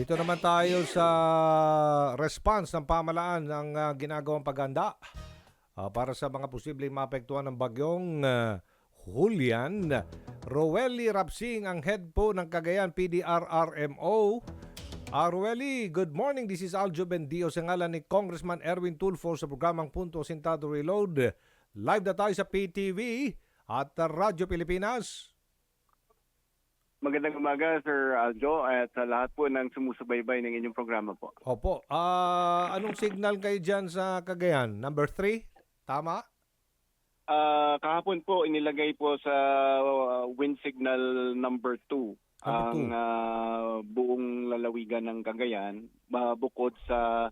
Dito naman tayo sa response ng pamalaan ng ah, ginagawang paghanda ah, para sa mga posibleng maapektuhan ng bagyong ah, Julian. Roeli Rapsing ang head po ng Cagayan PDRRMO. Roeli, good morning. This is Aljo Bendio sa ngalan ni Congressman Erwin Tulfo sa programang Punto Sintado Reload. Live na tayo sa PTV at Radyo Pilipinas. Magandang umaga, Sir Aljo, at sa lahat po ng sumusubaybay ng inyong programa po. Opo. Ah, anong signal kayo dyan sa Cagayan? Number 3? Tama? Ah, kahapon po inilagay po sa uh, wind signal number 2 Number ang two. ah, buong lalawigan ng Cagayan ah, bukod sa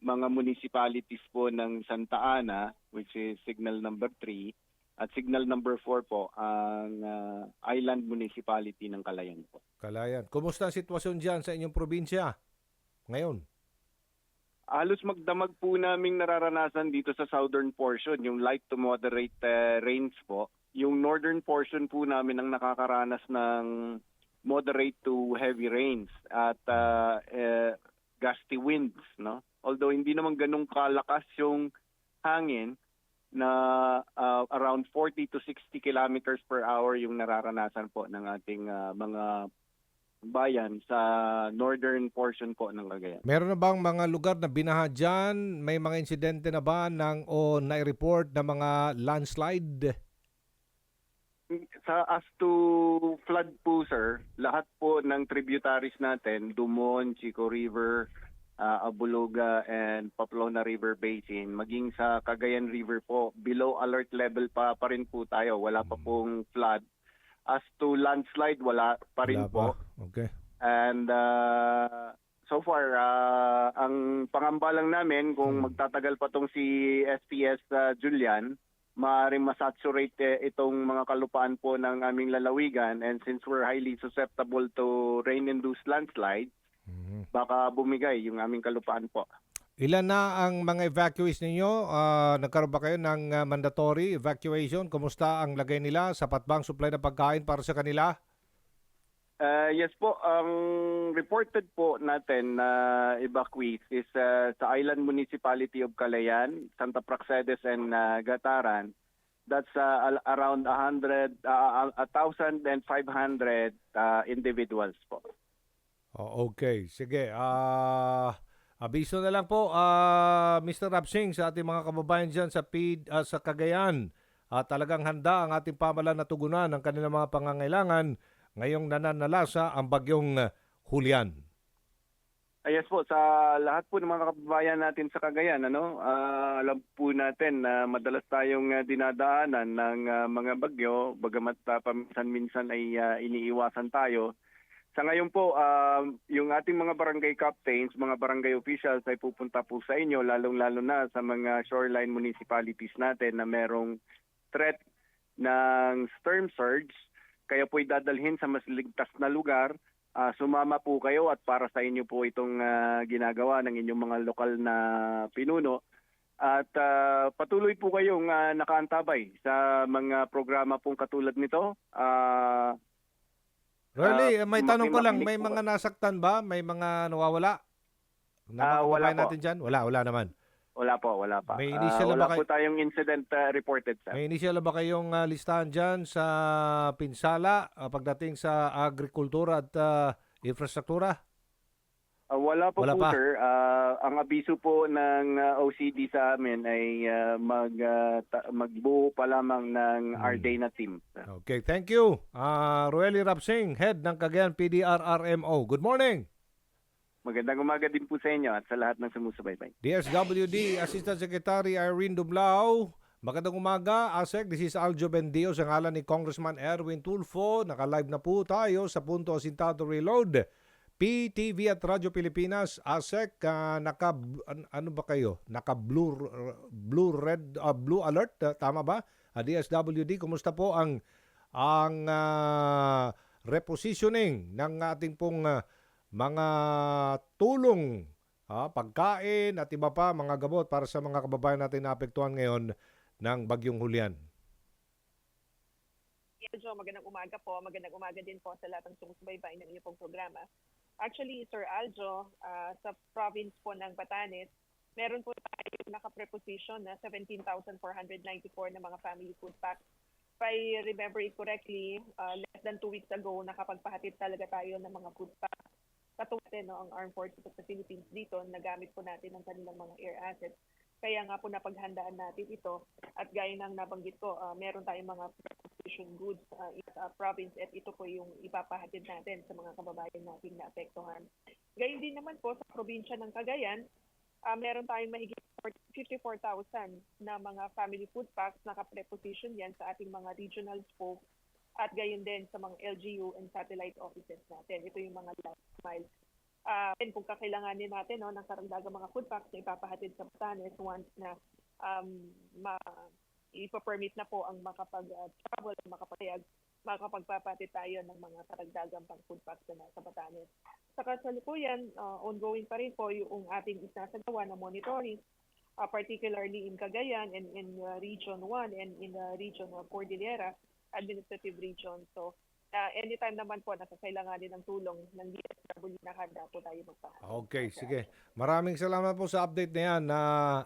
mga municipalities po ng Santa Ana which is signal number 3 at signal number 4 po ang ah, island municipality ng Calayan po. Kalayan. Kumusta ang sitwasyon dyan sa inyong probinsya? Ngayon? Halos magdamag po naming nararanasan dito sa southern portion, yung light to moderate uh, rains po. Yung northern portion po namin ang nakakaranas ng moderate to heavy rains at uh, eh, gusty winds, no? Although hindi naman ganun kalakas yung hangin na uh, around 40 to 60 kilometers per hour yung nararanasan po ng ating uh, mga bayan sa northern portion po ng Cagayan. Meron na bang mga lugar na binaha dyan? May mga insidente na ba ng, o na-report na mga landslide? sa as to flood po sir, lahat po ng tributaries natin, Dumon, Chico River, uh, Abuluga and Paplona River Basin, maging sa Cagayan River po, below alert level pa pa rin po tayo. Wala pa pong flood. As to landslide, wala pa rin Wala po. pa. Okay. And uh, so far, uh, ang pangamba lang namin kung Hmm. magtatagal pa tong si SPS uh, Julian, maaaring masaturate eh, itong mga kalupaan po ng aming lalawigan and since we're highly susceptible to rain-induced landslide, Mhm. baka bumigay yung aming kalupaan po. Ilan na ang mga evacuees ninyo? Ah, nagkaroon ba kayo ng ah, mandatory evacuation? Kumusta ang lagay nila? Sapat ba ang supply ng pagkain para sa kanila? Uh, yes po, ang reported po natin na evacuees is uh, sa Island Municipality of Calayan, Santa Praxedes and uh, Gataran. That's uh, al- around 100 uh, 1,500 uh, individuals po. Oh, okay. Sige. Ah, abiso na lang po ah, Mr. Rapsing sa ating mga kababayan diyan sa PID, ah, sa Cagayan. At talagang handa ang ating pamalan na tugunan ang kanilang mga pangangailangan ngayong nananalasa ang bagyong Julian. Yes po, sa lahat po ng mga kababayan natin sa Cagayan, ano, ah, alam po natin na madalas tayong ah, dinadaanan ng ah, mga bagyo, bagamat uh, paminsan-minsan ay ah, iniiwasan tayo. Sa ngayon po, ah, yung ating mga barangay captains, mga barangay officials ay pupunta po sa inyo, lalong-lalo na sa mga shoreline municipalities natin na merong threat ng storm surge. Kaya po'y dadalhin sa mas ligtas na lugar Ah, sumama po kayo at para sa inyo po itong ah, ginagawa ng inyong mga lokal na pinuno. At ah, patuloy po kayong ah, nakaantabay sa mga programa pong katulad nito. Ah, Really, Ah, may tanong ko lang, may po. mga nasaktan ba? May mga nawawala? Na mga Ah, wala po. natin dyan? Wala, wala naman. wala po, wala pa. May Ah, initial na wala ba po kayo- tayong incident ah, reported, sir. May initial ba kayong ah, listahan dyan sa pinsala ah, pagdating sa agrikultura at ah, infrastruktura? Ah, wala po Wala po, pa. sir. Ah, ang abiso po ng ah, OCD sa amin ay ah, mag, ah, ta- magbuo pa lamang ng Hmm. RDA na team. Okay, thank you. Uh, Roeli Rapsing, head ng Cagayan PDRRMO. Good morning. Magandang umaga din po sa inyo at sa lahat ng sumusubaybay. DSWD Assistant Secretary Irene Dublao. Magandang umaga, ASEC. This is Aljo Bendio sa ngalan ni Congressman Erwin Tulfo. Naka-live na po tayo sa Punto Asintado Reload. PTV at Radyo Pilipinas, ASEC, ah, naka an- ano ba kayo? Naka blue blue red ah, blue alert, ah, tama ba? Ah, DSWD, kumusta po ang ang ah, repositioning ng ating pong ah, mga tulong, ah, pagkain at iba pa mga gamot para sa mga kababayan natin na apektuhan ngayon ng Bagyong Julian. Medyo magandang umaga po. Magandang umaga din po sa lahat ng sumusubaybay ng inyong pong programa. Actually, Sir Aljo, ah, sa province po ng Batanes, meron po tayo naka-preposition na 17,494 na mga family food packs. If I remember it correctly, ah, less than two weeks ago, nakapagpahatid talaga tayo ng mga food packs. Katuwate, no, ang Armed Forces of the Philippines dito, nagamit po natin ang kanilang mga air assets. Kaya nga po napaghandaan natin ito. At gaya ng nabanggit ko, ah, meron tayong mga preposition goods ah, sa province at ito po yung ipapahatid natin sa mga kababayan natin na apektuhan. Gayun din naman po sa probinsya ng Cagayan, ah, meron tayong mahigit 54,000 na mga family food packs naka-preposition yan sa ating mga regional spokes at gayon din sa mga LGU and satellite offices natin. Ito yung mga last mile. Ah, and kung kakailanganin natin no, ng karagdagang mga food packs na ipapahatid sa Batanes once na um, ma ipa-permit na po ang makapag-travel, makapagpapayag, makapagpapatid tayo ng mga karagdagang pang food packs na nasa Batanes. Sa kasalukuyan, uh, ongoing pa rin po yung ating isasagawa na monitoring, uh, particularly in Cagayan and in uh, Region 1 and in the Region of Cordillera Administrative Region. So, uh, anytime naman po na kakailanganin ng tulong ng DSWD na handa po tayo magpahatid. Okay, sige. Maraming salamat po sa update na yan na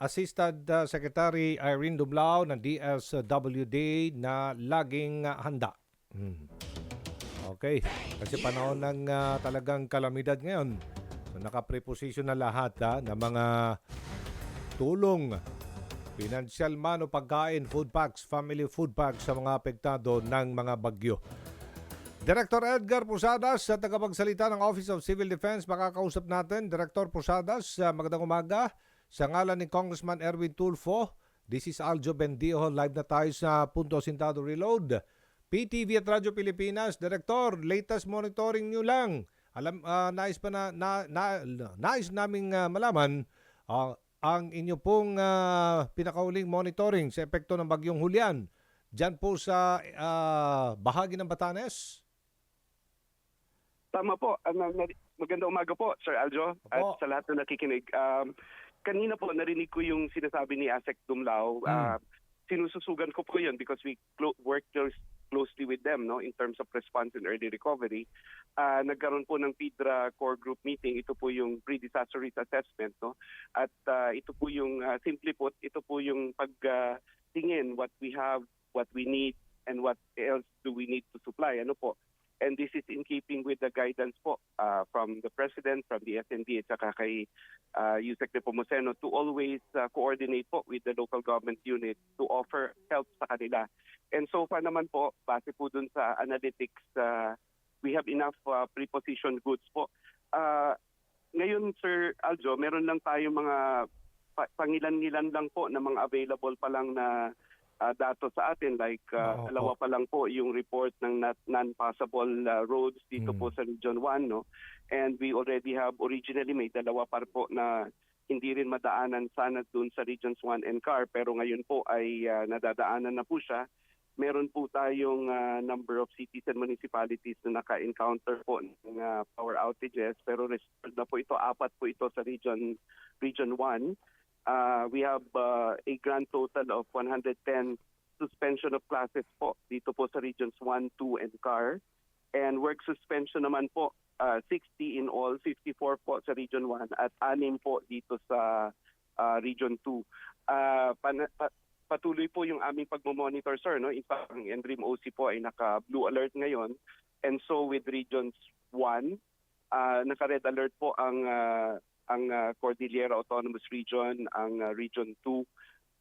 Assistant uh, Secretary Irene Dublao ng DSWD na laging uh, handa. Hmm. Okay, kasi panahon ng uh, talagang kalamidad ngayon. So naka-preposition na lahat ha, ng mga tulong, financial man o pagkain, food packs, family food packs sa mga apektado ng mga bagyo. Director Edgar Posadas sa tagapagsalita ng Office of Civil Defense makakausap natin. Director Posadas, uh, magandang umaga. Sa ngalan ni Congressman Erwin Tulfo, this is Aljo Bendijo. Live na tayo sa Punto Sintado Reload. PTV at Radyo Pilipinas. Director, latest monitoring nyo lang. Alam, ah, nais pa na, na, na nais naming ah, malaman ah, ang inyo pong ah, pinakauling monitoring sa epekto ng bagyong Julian. Diyan po sa ah, bahagi ng Batanes. Tama po. Magandang umaga po, Sir Aljo, at Opo. sa lahat na nakikinig. Um, kanina po, narinig ko yung sinasabi ni Asek Dumlao. Uh, sinususugan ko po yun because we clo- work close- closely with them no in terms of response and early recovery. Uh, nagkaroon po ng PIDRA core group meeting. Ito po yung pre-disaster risk assessment. No? At uh, ito po yung, uh, simply put, ito po yung pagtingin what we have, what we need, and what else do we need to supply. Ano po? And this is in keeping with the guidance po uh, from the President, from the SND at saka kay uh, Yusek Nepomuceno to always uh, coordinate po with the local government unit to offer help sa kanila. And so far naman po, base po dun sa analytics, uh, we have enough uh, prepositioned goods po. Uh, ngayon, Sir Aljo, meron lang tayo mga pa- pangilan-ngilan lang po na mga available pa lang na uh, datos sa atin like uh, po. dalawa pa lang po yung report ng non-passable uh, roads dito Mm. po sa Region 1 no and we already have originally may dalawa pa po na hindi rin madaanan sana dun sa Regions 1 and CAR pero ngayon po ay uh, nadadaanan na po siya meron po tayong uh, number of cities and municipalities na naka-encounter po ng uh, power outages pero restored na po ito apat po ito sa region region 1 uh, we have uh, a grand total of 110 suspension of classes po dito po sa regions 1, 2, and CAR. And work suspension naman po, uh, 60 in all, 54 po sa region 1 at 6 po dito sa uh, region 2. Uh, pan- pa- patuloy po yung aming pagmamonitor, sir. No? In fact, ang NDRIM OC po ay naka-blue alert ngayon. And so with regions 1, uh, naka-red alert po ang uh, ang uh, Cordillera Autonomous Region, ang uh, Region 2,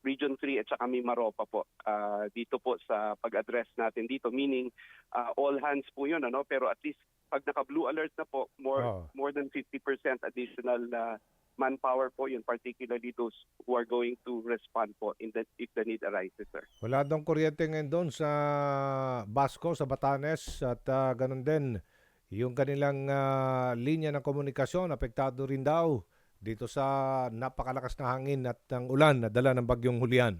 Region 3 at saka Mimaropa po uh, dito po sa pag-address natin dito meaning uh, all hands po 'yun ano pero at least pag naka blue alert na po more Oo. more than 50% additional uh, manpower po yun particularly those who are going to respond po in the if the need arises sir. Wala daw kuryente ngayon doon sa Basco, sa Batanes at ah, ganun din yung kanilang ah, linya ng komunikasyon apektado rin daw dito sa napakalakas na hangin at ang ulan na dala ng bagyong Julian.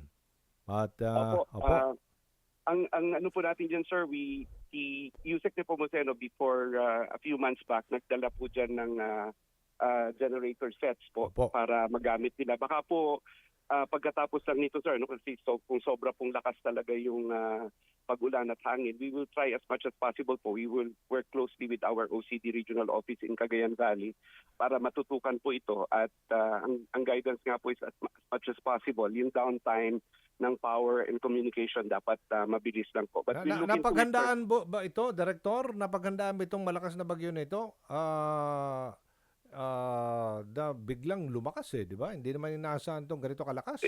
At ah, Opo. opo. ah, ang ang ano po natin diyan sir, we si Yusek Nepomuceno before uh, a few months back nagdala po diyan ng uh, uh, generator sets po Opo. para magamit nila. Baka po ah, pagkatapos lang nito sir, no, kasi so, kung sobra pong lakas talaga yung ah, pag-ulan at hangin, we will try as much as possible po. We will work closely with our OCD regional office in Cagayan Valley para matutukan po ito at ah, ang, ang guidance nga po is as, mu- as much as possible yung downtime ng power and communication dapat ah, mabilis lang po. But na- napaghandaan ba ito, Director? Napaghandaan ba itong malakas na bagyo na ito? Ah, ah, da, biglang lumakas eh, di ba? Hindi naman inaasahan itong ganito kalakas.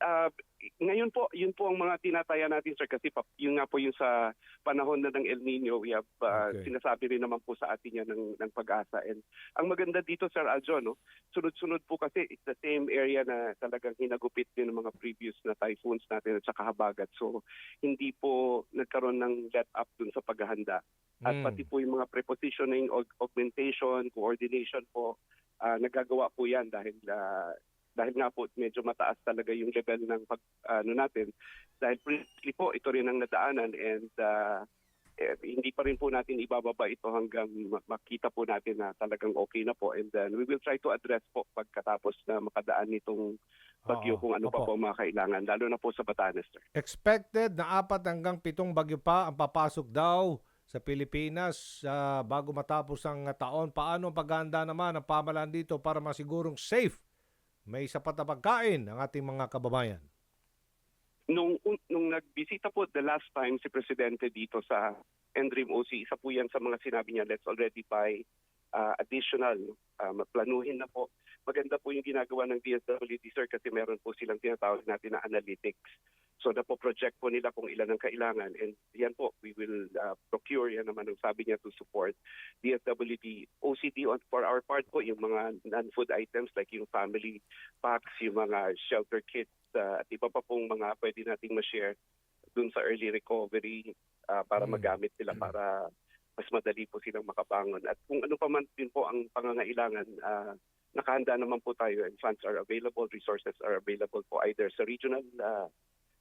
Ah, ngayon po, yun po ang mga tinataya natin sir kasi pa, yun nga po yung sa panahon na ng El Nino, we have ah, Okay. sinasabi rin naman po sa atin yan ng, ng pag-asa. And ang maganda dito Sir Aljo, no, sunod-sunod po kasi it's the same area na talagang hinagupit din ng mga previous na typhoons natin at saka habagat. So hindi po nagkaroon ng let up dun sa paghahanda. At Mm. pati po yung mga prepositioning, aug- augmentation, coordination po, ah, nagagawa po yan dahil ah, dahil nga po medyo mataas talaga yung level ng pag ano natin dahil previously po ito rin ang nadaanan and ah, eh, hindi pa rin po natin ibababa ito hanggang ma- makita po natin na talagang okay na po and then we will try to address po pagkatapos na makadaan nitong bagyo Oo, kung ano pa opo. po ang mga kailangan lalo na po sa Batanes sir. Expected na apat hanggang pitong bagyo pa ang papasok daw sa Pilipinas ah, bago matapos ang taon. Paano ang paghahanda naman ng pamalaan dito para masigurong safe? May sapat na pagkain ang ating mga kababayan. nung un- nung nagbisita po the last time si presidente dito sa Endrim OC, isa po yan sa mga sinabi niya, let's already buy uh, additional, uh, planuhin na po. Maganda po yung ginagawa ng DSWD sir kasi meron po silang tinatawag natin na analytics. So na po project po nila kung ilan ang kailangan and yan po we will uh, procure yan naman ang sabi niya to support DSWD OCD on for our part po yung mga non-food items like yung family packs, yung mga shelter kits uh, at iba pa pong mga pwede nating ma-share dun sa early recovery uh, para Mm. magamit nila para mas madali po silang makabangon. At kung ano pa man din po ang pangangailangan, uh, nakahanda naman po tayo and funds are available, resources are available po either sa regional uh,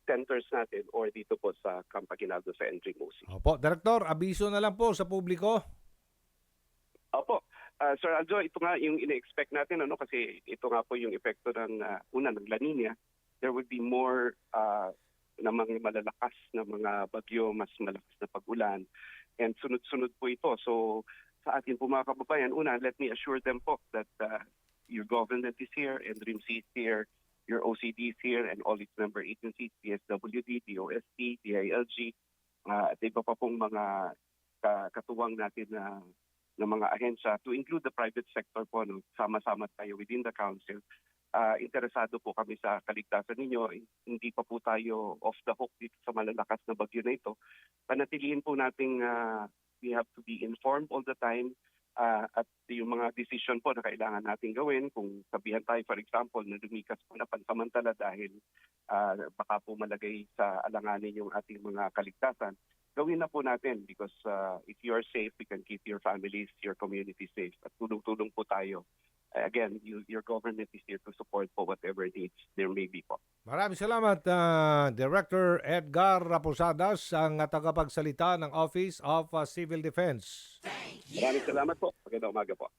centers natin or dito po sa Camp Aguinaldo sa Entry Mosi. Opo, Director, abiso na lang po sa publiko. Opo. Ah, Sir Aljo, ito nga yung ine-expect natin ano kasi ito nga po yung epekto ng ah, una ng La Nina. There would be more ah, na mga malalakas na mga bagyo, mas malakas na pag-ulan. And sunod-sunod po ito. So sa atin po mga kababayan, una, let me assure them po that ah, your government is here, and RIMC is here, your OCD is here, and all its member agencies, DSWD, DOST, DILG, ah, at iba pa pong mga ka- katuwang natin na ng mga ahensya to include the private sector po no? Sama-sama tayo within the council. Ah, interesado po kami sa kaligtasan ninyo. Hindi pa po tayo off the hook dito sa malalakas na bagyo na ito. Panatilihin po nating ah, we have to be informed all the time Ah, at yung mga decision po na kailangan natin gawin kung sabihan tayo for example na lumikas po na pansamantala dahil ah, baka po malagay sa alanganin yung ating mga kaligtasan gawin na po natin because uh, if you are safe, we can keep your families, your community safe. At tulong-tulong po tayo. Uh, Again, you, your government is here to support po whatever needs there may be po. Maraming salamat, ah, Director Edgar Raposadas, ang tagapagsalita ng Office of ah, Civil Defense. Maraming salamat po. Magandang umaga po.